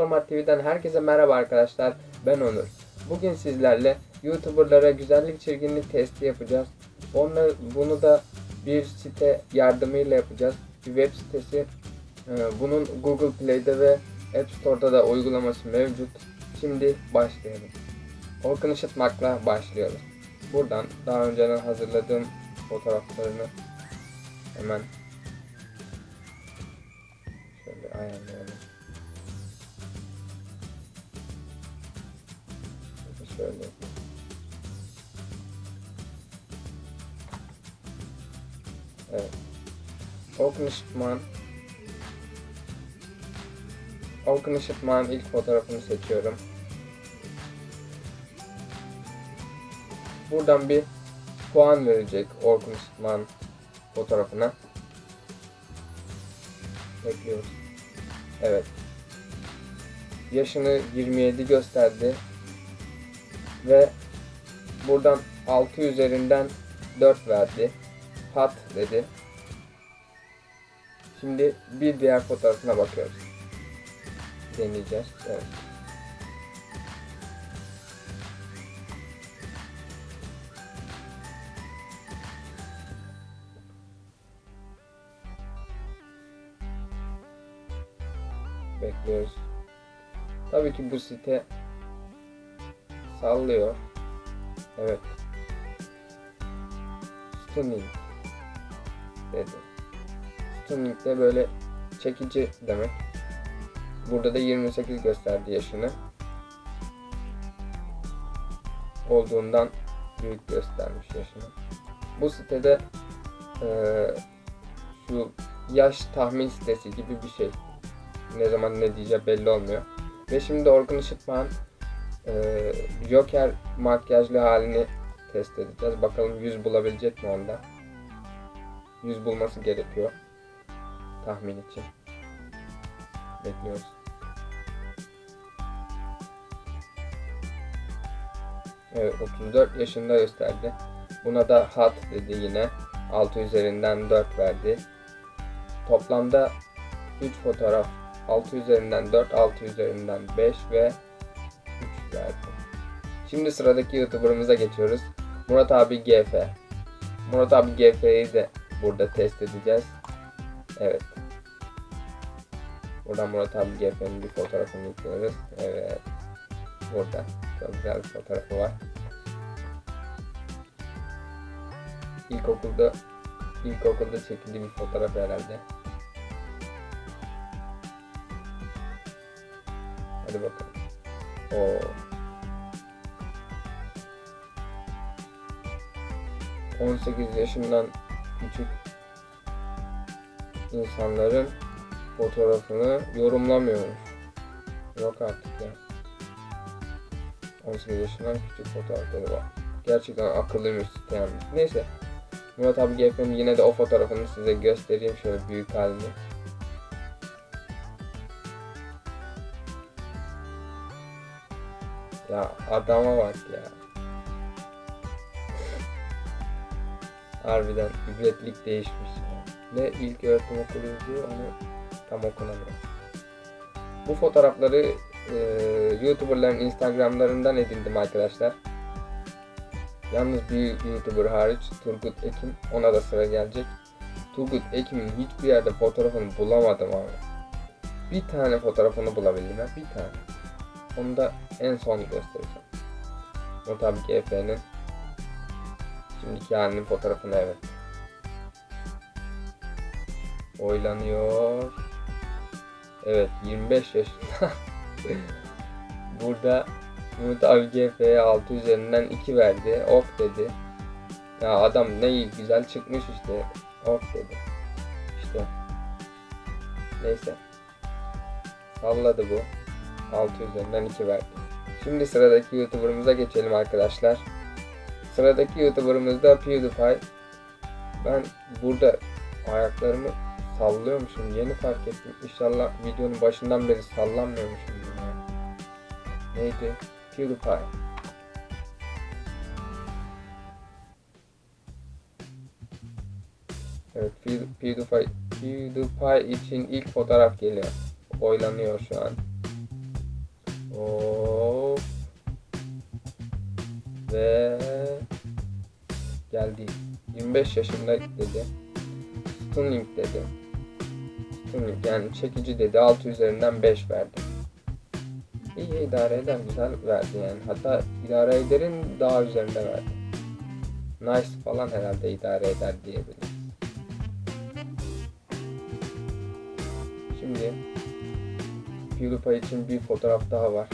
Format TV'den herkese merhaba arkadaşlar. Ben Onur. Bugün sizlerle YouTuber'lara güzellik çirkinlik testi yapacağız. Onları, bunu da bir site yardımıyla yapacağız. Bir web sitesi. Ee, Bunun Google Play'de ve App Store'da da uygulaması mevcut. Şimdi başlayalım. Orkun Işıtmak'la başlıyoruz. Buradan daha önceden hazırladığım fotoğraflarını hemen şöyle ayarlayalım. Şöyle. Evet. Orkun Işıtman Orkun Işıtman'ın ilk fotoğrafını seçiyorum. Buradan bir puan verecek Orkun Işıtman fotoğrafına. Bekliyoruz. Evet. Yaşını 27 gösterdi. Ve buradan 6 üzerinden 4 verdi. Pat dedi. Şimdi bir diğer fotoğrafına bakıyoruz. Deneyeceğiz. Evet. Bekliyoruz. Tabii ki bu site sallıyor. Evet. Stunning dedi. Stunning de böyle çekici demek. Burada da 28 gösterdi yaşını. Olduğundan büyük göstermiş yaşını. Bu sitede eee, şu yaş tahmin sitesi gibi bir şey. Ne zaman ne diyeceği belli olmuyor. Ve şimdi Orkun Işıtman eee, Joker makyajlı halini test edeceğiz. Bakalım 100 bulabilecek mi onda? 100 bulması gerekiyor. Tahmin için. Bekliyoruz. Evet 34 yaşında gösterdi. Buna da hat dedi yine. 6 üzerinden 4 verdi. Toplamda 3 fotoğraf 6 üzerinden 4, 6 üzerinden 5 ve 3 verdi. Şimdi sıradaki YouTuber'ımıza geçiyoruz. Murat abi GF. Murat abi GF'yi de burada test edeceğiz. Evet. Buradan Murat abi GF'nin bir fotoğrafını yüklüyoruz. Evet. Burada. Çok güzel bir fotoğrafı var. İlkokulda ilkokulda çekildiği bir fotoğraf herhalde. Hadi bakalım. Oo. 18 yaşından küçük insanların fotoğrafını yorumlamıyormuş. Yok artık ya. 18 yaşından küçük fotoğrafları var. Gerçekten akıllıymış site yalnız. Neyse. Murat abi GF'nin yine de o fotoğrafını size göstereyim şöyle büyük halini. Ya adama bak ya. Harbiden ibretlik değişmiş ya. Ne ilk öğretim okulu onu tam okunamıyor. Bu fotoğrafları e, YouTuber'ların Instagram'larından edindim arkadaşlar. Yalnız bir YouTuber hariç Turgut Ekim ona da sıra gelecek. Turgut Ekim'in hiçbir yerde fotoğrafını bulamadım abi. Bir tane fotoğrafını bulabildim ya bir tane. Onu da en son göstereceğim. O tabii GF'nin şimdiki halinin fotoğrafını evet. Oylanıyor. Evet 25 yaşında. Burada Umut abi GF'ye 6 üzerinden 2 verdi. Ok dedi. Ya adam ne iyi güzel çıkmış işte. Ok dedi. İşte. Neyse. Salladı bu. 6 üzerinden 2 verdi. Şimdi sıradaki YouTuber'ımıza geçelim arkadaşlar. Sıradaki YouTuber'ımız da PewDiePie. Ben burada ayaklarımı sallıyormuşum. Yeni fark ettim. İnşallah videonun başından beri sallanmıyormuşum. Neydi? PewDiePie. Evet, Pew- PewDiePie, PewDiePie için ilk fotoğraf geliyor. Oylanıyor şu an. Hop. Ve geldi. 25 yaşında dedi. Stunning dedi. Stunning yani çekici dedi. 6 üzerinden 5 verdi. İyi idare eder güzel verdi yani. Hatta idare ederin daha üzerinde verdi. Nice falan herhalde idare eder diyebiliriz. Şimdi PewDiePie için bir fotoğraf daha var.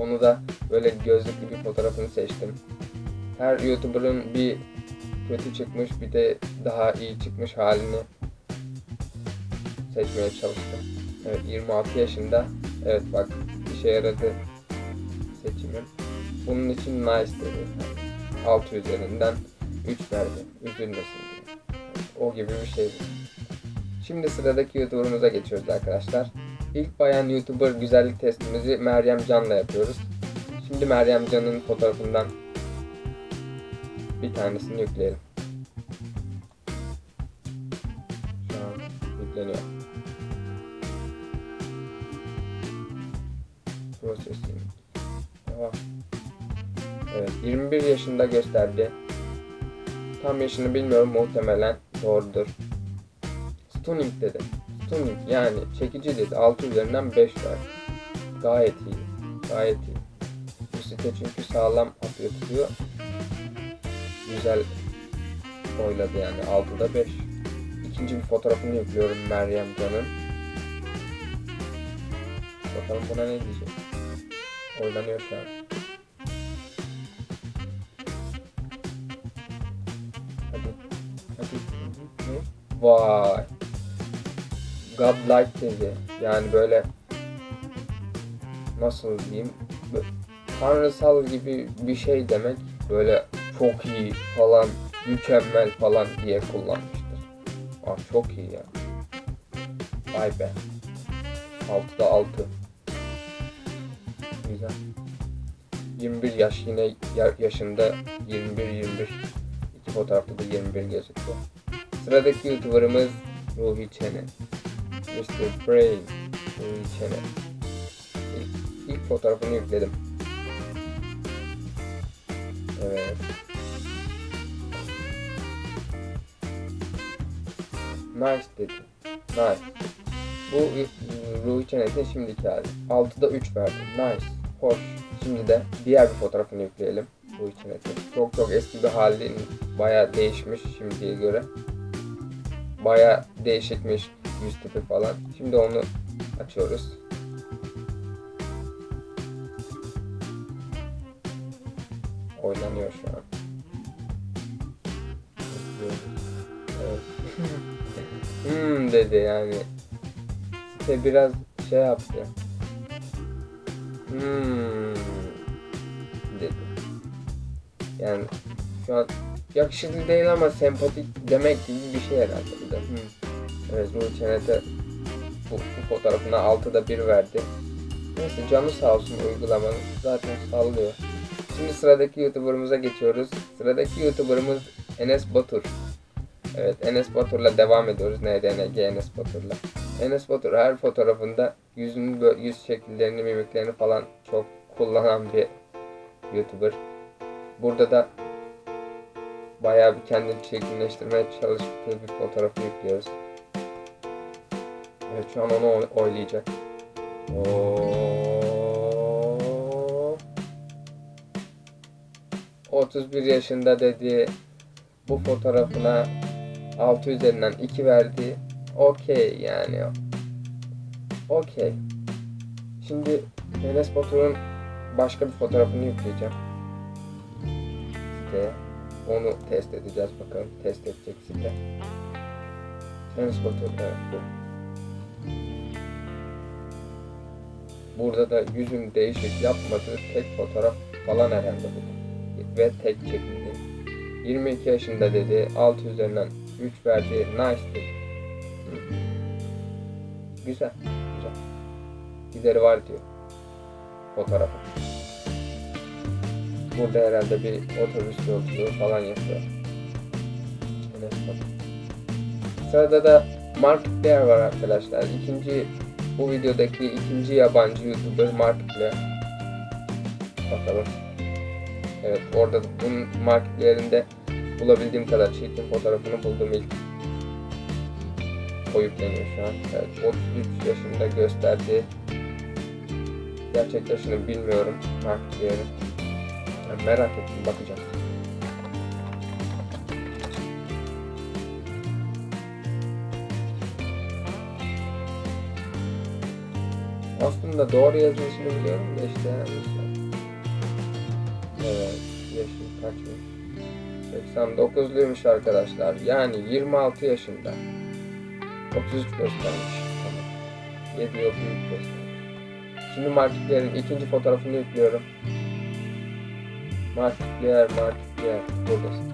Onu da böyle gözlüklü bir fotoğrafını seçtim. Her YouTuber'ın bir kötü çıkmış bir de daha iyi çıkmış halini seçmeye çalıştım. Evet 26 yaşında. Evet bak işe yaradı seçimim. Bunun için nice dedi. 6 üzerinden 3 verdi. Üzülmesin diye. O gibi bir şey bu. Şimdi sıradaki YouTuber'ımıza geçiyoruz arkadaşlar. İlk bayan YouTuber güzellik testimizi Meryem Can'la yapıyoruz. Şimdi Meryem Can'ın fotoğrafından bir tanesini yükleyelim. Şu an yükleniyor. Processing. Devam. Evet, 21 yaşında gösterdi. Tam yaşını bilmiyorum muhtemelen doğrudur. Stunning dedi. Stunning yani çekici dedi. 6 üzerinden 5 verdi. Gayet iyi. Gayet iyi. Bu site çünkü sağlam atıyor tutuyor. Güzel oyladı yani. 6'da 5. İkinci bir fotoğrafını yüklüyorum Meryem Can'ın. Bakalım buna ne diyecek. Oynanıyor şu an. Hadi. Hadi. Ne? Vay. Godlike dedi. Yani böyle nasıl diyeyim tanrısal gibi bir şey demek. Böyle çok iyi falan, mükemmel falan diye kullanmıştır. Aa, çok iyi ya. Vay be. 6'da 6. Güzel. 21 yaş yine ya- yaşında 21 21 iki fotoğrafta da 21 gözüküyor. Sıradaki YouTuber'ımız Ruhi Çene. Mr. Brain. Ruhi Çene. İlk, ilk fotoğrafını yükledim. Evet. Nice dedi. Nice. Bu e, Ruhi Çenet'in şimdiki hali. 6'da 3 verdi. Nice. Hoş. Şimdi de diğer bir fotoğrafını yükleyelim. Ruhi Çenet'in. Çok çok eski bir hali. Bayağı değişmiş şimdiye göre. Bayağı değişikmiş yüz tipi falan. Şimdi onu açıyoruz. Dedi yani. Site biraz şey yaptı. Hmm dedi. Yani şu an yakışıklı değil ama sempatik demek gibi bir şey herhalde bu da. Hmm. Evet Ruhi Çenet'e bu, bu fotoğrafına 6'da 1 verdi. Neyse canı sağ olsun uygulamanın. Zaten sallıyor. Şimdi sıradaki YouTuber'ımıza geçiyoruz. Sıradaki YouTuber'ımız Enes Batur. Evet Enes Batur'la devam ediyoruz. NDNG Enes Batur'la. Enes Batur her fotoğrafında yüzünün yüz şekillerini, mimiklerini falan çok kullanan bir YouTuber. Burada da bayağı bir kendini çirkinleştirmeye çalıştığı bir fotoğrafı yüklüyoruz. Evet şu an onu oy- oylayacak. Oo. 31 yaşında dedi. Bu fotoğrafına 6 üzerinden 2 verdi. Okey yani. Okey. Şimdi Enes Batur'un başka bir fotoğrafını yükleyeceğim. Siteye. Onu test edeceğiz bakalım. Test edecek site. Enes Batur evet bu. Burada da yüzün değişik yapmadığı tek fotoğraf falan herhalde bu. Ve tek çekildi. 22 yaşında dedi. 6 üzerinden 3 verdi. Nice. Güzel. Güzel. Gideri var diyor. Fotoğrafı. Burada herhalde bir otobüs yolculuğu falan yapıyor. Sırada da Markiplier var arkadaşlar. İkinci bu videodaki ikinci yabancı YouTuber Markiplier. Bakalım. Evet orada bunun marketlerinde bulabildiğim kadar çirkin fotoğrafını buldum ilk. O yükleniyor şu an. Evet 33 yaşında gösterdi. Gerçek yaşını bilmiyorum marketlerin. Yani merak ettim bakacağım. Aslında doğru yazılışını biliyorum da işte. Evet, yaşı kaçmış? 89'luymuş arkadaşlar. Yani 26 yaşında. 33 göstermiş. Tamam. 7 yıl büyük. Şimdi marketlerin ikinci fotoğrafını yüklüyorum. Marketler, marketler. Buradasın.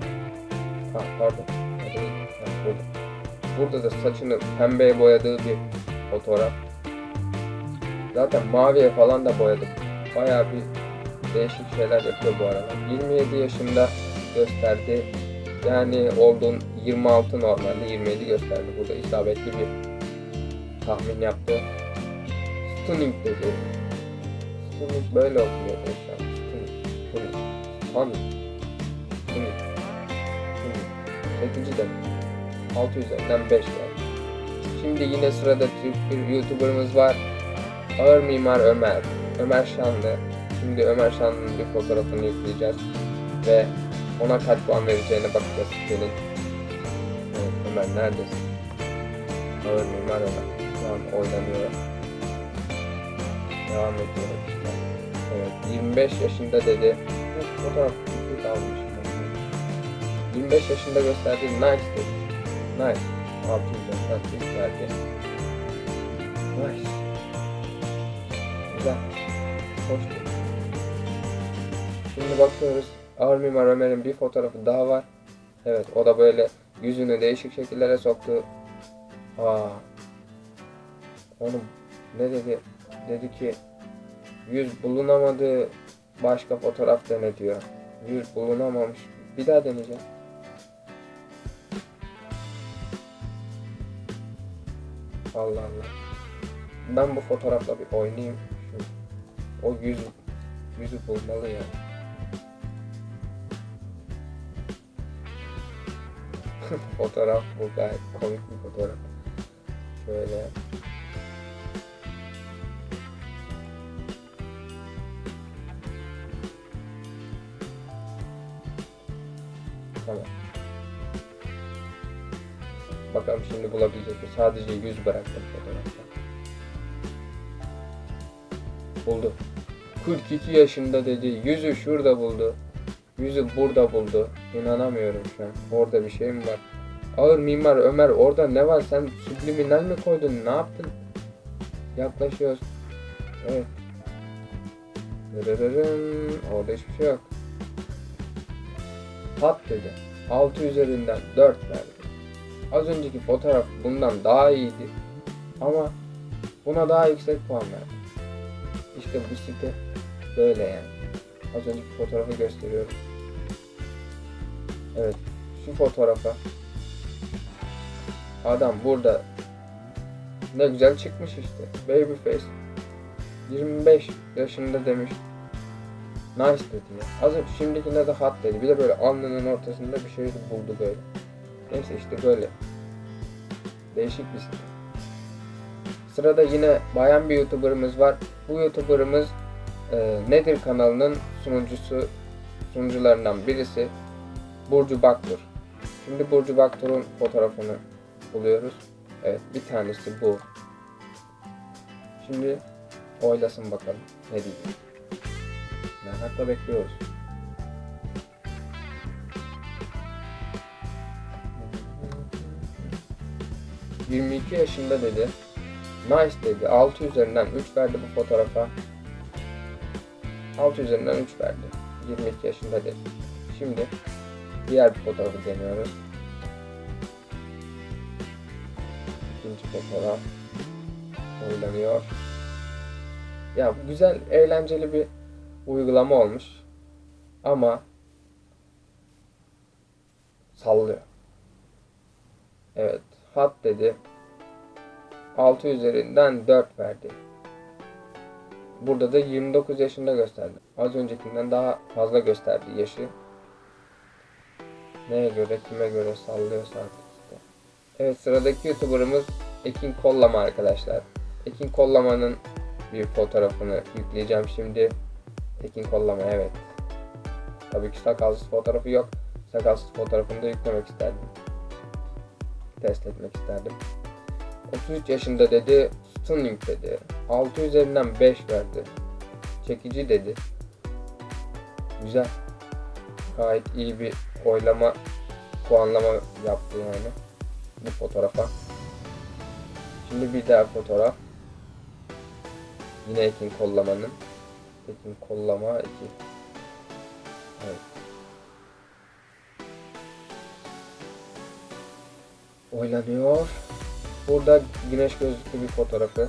Ha, pardon. Burada. Burada da saçını pembeye boyadığı bir fotoğraf. Zaten maviye falan da boyadım. Bayağı bir değişik şeyler yapıyor bu aralar. 27 yaşında gösterdi. Yani olduğun 26 normalde 27 gösterdi. Burada isabetli bir tahmin yaptı. Stunning dedi. Stunning böyle okunuyor an. Stunning. Stunning. Stunning. Stunning. Stunning. 8. demek. 6 üzerinden 5 geldi. Şimdi yine sırada Türk bir YouTuber'ımız var. Ağır Mimar Ömer. Ömer Şanlı. Şimdi Ömer Şanlı'nın bir fotoğrafını yükleyeceğiz. Ve ona kaç puan vereceğine bakacağız senin. Evet Ömer neredesin? Ağır Mimar Ömer. Şu an oynanıyor. Devam ediyor. Evet 25 yaşında dedi. Evet, fotoğraf bir almış. 25 yaşında gösterdiği nice dedi. Nice. 600 yaşında verdi. Nice. Güzel. Hoş değil. Şimdi bakıyoruz. Ağır Mimar bir fotoğrafı daha var. Evet o da böyle yüzünü değişik şekillere soktu. Aa. Oğlum ne dedi? Dedi ki yüz bulunamadı başka fotoğraf dene diyor. Yüz bulunamamış. Bir daha deneyeceğim. Allah Allah. Ben bu fotoğrafla bir oynayayım. Şu, o yüz yüzü bulmalı ya. Fotoğraf bu gayet komik bir fotoğraf. Şöyle. Tamam. Bakalım şimdi bulabilecek mi? Sadece yüz bıraktım fotoğrafta. Buldu. 42 yaşında dedi. Yüzü şurada buldu. Yüzü burada buldu. İnanamıyorum şu an. Orada bir şey mi var? Ağır mimar Ömer orada ne var? Sen subliminal mi koydun? Ne yaptın? Yaklaşıyoruz. Evet. Dırırırın. Orada hiçbir şey yok. Pat dedi. 6 üzerinden 4 verdi. Az önceki fotoğraf bundan daha iyiydi. Ama buna daha yüksek puan verdi. İşte bu site böyle yani. Az önceki fotoğrafı gösteriyorum. Evet. Şu fotoğrafa adam burada ne güzel çıkmış işte. Baby face. 25 yaşında demiş. Nice dedi ya. Az önce şimdikine de hot dedi. Bir de böyle alnının ortasında bir şey buldu böyle. Neyse işte böyle. Değişik bir site. Sırada yine bayan bir YouTuber'ımız var. Bu YouTuber'ımız e, Nedir kanalının sunucusu sunucularından birisi Burcu Baktur. Şimdi Burcu Baktur'un fotoğrafını buluyoruz. Evet bir tanesi bu. Şimdi oylasın bakalım ne diyecek. Merakla bekliyoruz. ...22 yaşında dedi. Nice dedi. 6 üzerinden 3 verdi bu fotoğrafa. 6 üzerinden 3 verdi. 22 yaşında dedi. Şimdi diğer bir fotoğrafı deniyoruz. İkinci fotoğraf oynanıyor. Ya güzel, eğlenceli bir uygulama olmuş. Ama sallıyor. Evet, hat dedi. 6 üzerinden 4 verdi. Burada da 29 yaşında gösterdi. Az öncekinden daha fazla gösterdi yaşı. Neye göre, kime göre sallıyorsa artık işte. Evet sıradaki YouTuber'ımız Ekin Kollama arkadaşlar. Ekin Kollama'nın bir fotoğrafını yükleyeceğim şimdi. Ekin Kollama evet. Tabii ki sakalsız fotoğrafı yok. Sakalsız fotoğrafını da yüklemek isterdim. Test etmek isterdim. 33 yaşında dedi. Stunning dedi. 6 üzerinden 5 verdi. Çekici dedi. Güzel. Gayet iyi bir oylama puanlama yaptı yani bu fotoğrafa. Şimdi bir daha fotoğraf. Yine Ekin Kollama'nın. Ekin Kollama 2. Evet. Oylanıyor. Burada güneş gözlüklü bir fotoğrafı.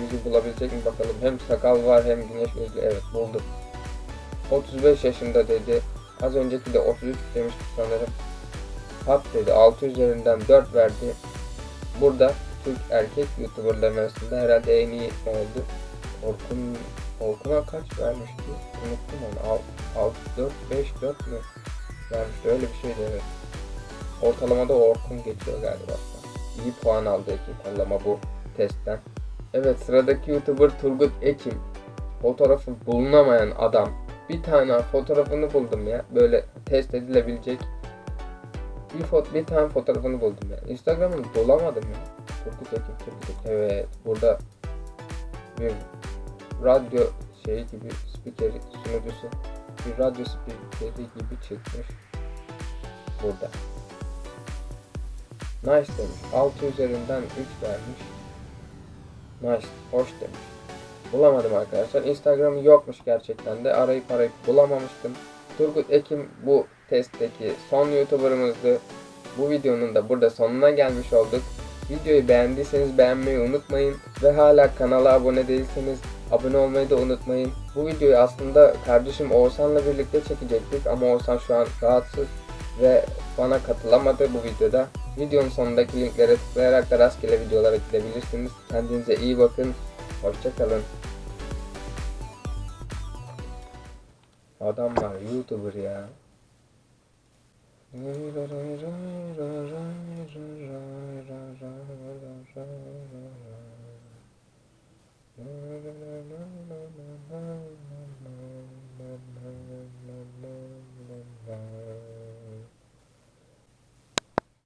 Yüzü bulabilecek mi bakalım. Hem sakal var hem güneş gözlü. Evet buldum. 35 yaşında dedi. Az önceki de 33 demiştik sanırım. Hap dedi. 6 üzerinden 4 verdi. Burada Türk erkek YouTuber'ların arasında herhalde en iyi oldu. Orkun Orkun'a kaç vermişti? Unuttum onu. 6, 4, 5, 4 mü? Vermişti. Öyle bir şeydi evet. Ortalamada Orkun geçiyor galiba. İyi puan aldı Ekim kollama bu testten. Evet sıradaki YouTuber Turgut Ekim. Fotoğrafı bulunamayan adam. Bir tane fotoğrafını buldum ya. Böyle test edilebilecek. Bir, fot bir tane fotoğrafını buldum ya. Instagram'ını bulamadım ya. Turgut Ekim, Turgut. Evet burada bir radyo şeyi gibi spikeri sunucusu bir radyo spikeri gibi çıkmış burada. Nice demiş. 6 üzerinden 3 vermiş. Nice. Hoş demiş. Bulamadım arkadaşlar. Instagram'ı yokmuş gerçekten de. Arayıp arayıp bulamamıştım. Turgut Ekim bu testteki son YouTuber'ımızdı. Bu videonun da burada sonuna gelmiş olduk. Videoyu beğendiyseniz beğenmeyi unutmayın. Ve hala kanala abone değilseniz abone olmayı da unutmayın. Bu videoyu aslında kardeşim Oğuzhan'la birlikte çekecektik ama Oğuzhan şu an rahatsız ve bana katılamadı bu videoda. Videonun sonundaki linklere tıklayarak da rastgele videolara gidebilirsiniz. Kendinize iyi bakın. Hoşçakalın. Adamlar YouTuber ya.